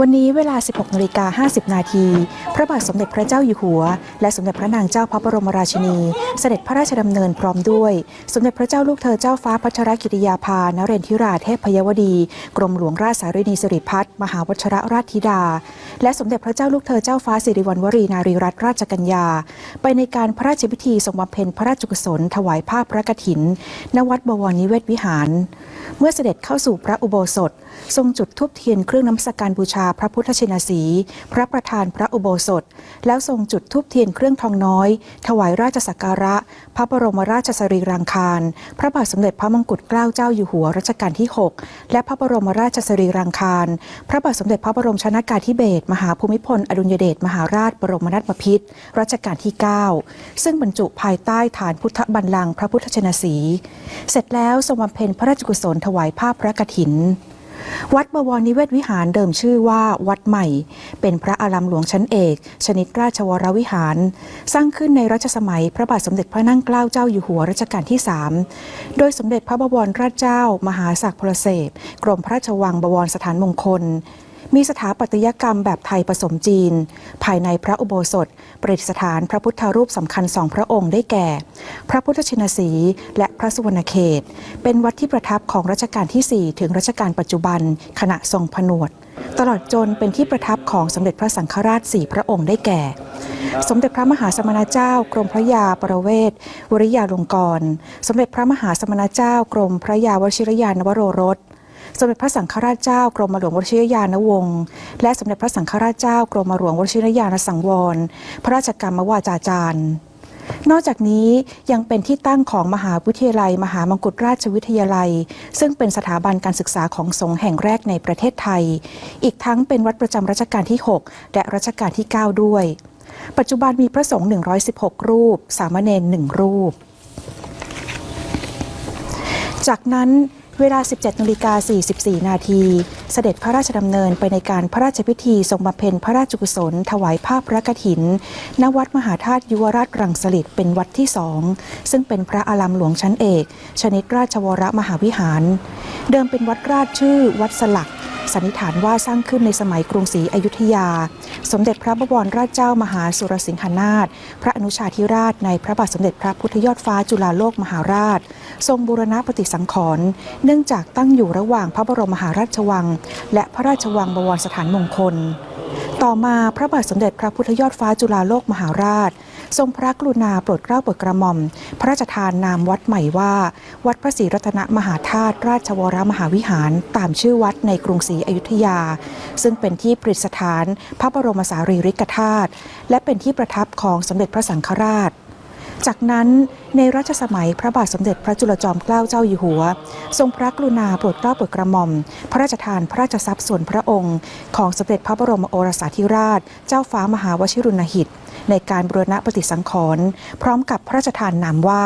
วันนี้เวลา 16นาฬิกา50 นาที พระบาทสมเด็จพระเจ้าอยู่หัว และสมเด็จพระนางเจ้าพระบรมราชินี เสด็จพระราชดำเนินพร้อมด้วย สมเด็จพระเจ้าลูกเธอเจ้าฟ้าพัชรกิติยาภานเรนทิราเทพพยวดี กรมหลวงราชสารินีสิริพัฒน์มหาวชรราชธิดา และสมเด็จพระเจ้าลูกเธอเจ้าฟ้าสิริวัณวรีนารีรัตนราชกัญญา ไปในการพระราชพิธีทรงบำเพ็ญพระราชกุศลถวายผ้าพระกฐิน ณ วัดบวรนิเวศวิหาร เมื่อเสด็จเข้าสู่พระอุโบสถ ทรงจุดธูปเทียนเครื่องน้ำสการบูชาพระพุทธชินสี พระประธานพระอุโบสถ แล้วทรงจุดธูปเทียนเครื่องทองน้อย ถวายราชสักการะ พระบรมราชสรีรางคาร พระบาทสมเด็จพระมงกุฎเกล้าเจ้าอยู่หัวรัชกาลที่ 6 และพระบรมราชสรีรางคาร พระบาทสมเด็จพระบรมชนากาธิเบศรมหาภูมิพลอดุลยเดชมหาราชบรมนาถบพิตรรัชกาลที่ 9 ซึ่งบรรจุภายใต้ฐานพุทธบัลลังก์พระพุทธชนสี เสร็จแล้วทรงบำเพ็ญพระราชกุศลถวายผ้าพระกฐิน วัดบวรนิเวศวิหารเดิมชื่อว่าวัดใหม่ เป็นพระอารามหลวงชั้นเอก ชนิดราชวรวิหาร สร้างขึ้นในรัชสมัยพระบาทสมเด็จพระนั่งเกล้าเจ้าอยู่หัวรัชกาลที่ 3 โดยสมเด็จพระบวรราชเจ้า มหาศักดิ์พลเสพกรมพระราชวังบวรสถานมงคล มีสถาปัตยกรรมแบบไทยผสมจีน ภายในพระอุโบสถ ประดิษฐานพระพุทธรูปสำคัญสองพระองค์ได้แก่ พระพุทธชินสีและพระสุวรรณเขต เป็นวัดที่ประทับของรัชกาลที่ 4 ถึงรัชกาลปัจจุบัน ขณะทรงผนวด ตลอดจนเป็นที่ประทับของสมเด็จพระสังฆราชสี่พระองค์ได้แก่ สมเด็จพระมหาสมณเจ้ากรมพระยาประเวศวริยาลงกร สมเด็จพระมหาสมณเจ้ากรมพระยาวชิรยานวโรรส สมเด็จพระสังฆราชเจ้ากรมหลวงวชิรยานวงศ์และสมเด็จพระสังฆราชเจ้ากรมหลวงวชิรยานสังวร พระราชกรรมวาจาจารย์นอกจากนี้ยังเป็นที่ตั้งของมหาวิทยาลัย มหามงกุฎราชวิทยาลัย ซึ่งเป็นสถาบันการศึกษาของสงฆ์แห่งแรกในประเทศไทย อีกทั้งเป็นวัดประจำรัชกาลที่ 6 และรัชกาลที่ 9 ด้วย ปัจจุบันมีพระสงฆ์ 116 รูป สามเณรหนึ่งรูป จากนั้น เวลา 17นาฬิกา44 นาที เสด็จพระราชดำเนินไปในการพระราชพิธีทรงบำเพ็ญพระราชกุศล ถวายภาพพระกฐิน ณ วัดมหาธาตุยุวราชรังสฤษเป็นวัดที่สองซึ่งเป็นพระอารามหลวงชั้นเอก ชนิดราชวรมหาวิหาร เดิมเป็นวัดราชชื่อวัดสลัก สันนิษฐานว่าสร้างขึ้นในสมัยกรุงศรีอยุธยา สมเด็จพระบวรราชเจ้ามหาสุรสิงหนาถพระอนุชาธิราชในพระบาทสมเด็จพระพุทธยอดฟ้าจุฬาโลกมหาราช ทรงบูรณะปฏิสังขรณ์เนื่องจากตั้งอยู่ระหว่างพระบรมมหาราชวัง และพระราชวังบวรสถานมงคล ต่อมาพระบาทสมเด็จพระพุทธยอดฟ้าจุฬาโลกมหาราช ทรงพระกรุณาโปรดเกล้าโปรดกระหม่อม พระราชทานนามวัดใหม่ว่า วัดพระศรีรัตนมหาธาตุราชวรมหาวิหาร ตามชื่อวัดในกรุงศรีอยุธยา ซึ่งเป็นที่ประดิษฐาน พระบรมสารีริกธาตุและเป็นที่ประทับของสมเด็จพระสังฆราช จากนั้นในรัชสมัยพระบาทสมเด็จพระจุลจอมเกล้าเจ้าอยู่หัว ทรงพระกรุณาโปรดเกล้าโปรดกระหม่อม พระราชทานพระราชทรัพย์ส่วนพระองค์ ของสมเด็จพระบรมโอรสาธิราช เจ้าฟ้ามหาวชิรุณหิต ในการบรณะปฏิสังขรณ์พร้อมกับพระราชทานนามว่า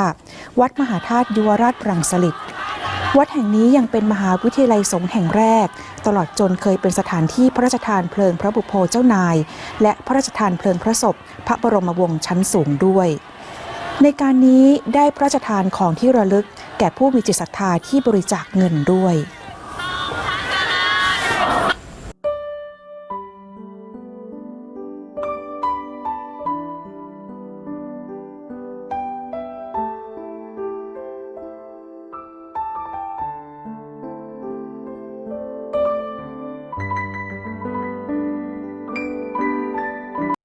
วัดมหาธาตุยุวราชรังสฤษวัดแห่งนี้ยังเป็นมหาวิทยาลัยสงฆ์แห่งแรก ตลอดจนเคยเป็นสถานที่พระราชทานเพลิงพระบุพโภเจ้านาย และพระราชทานเพลิงพระศพ พระบรมวงศ์ชั้นสูงด้วย ในการนี้ได้พระราชทานของที่ระลึกแก่ผู้มีจิตศรัทธาที่บริจาคเงินด้วย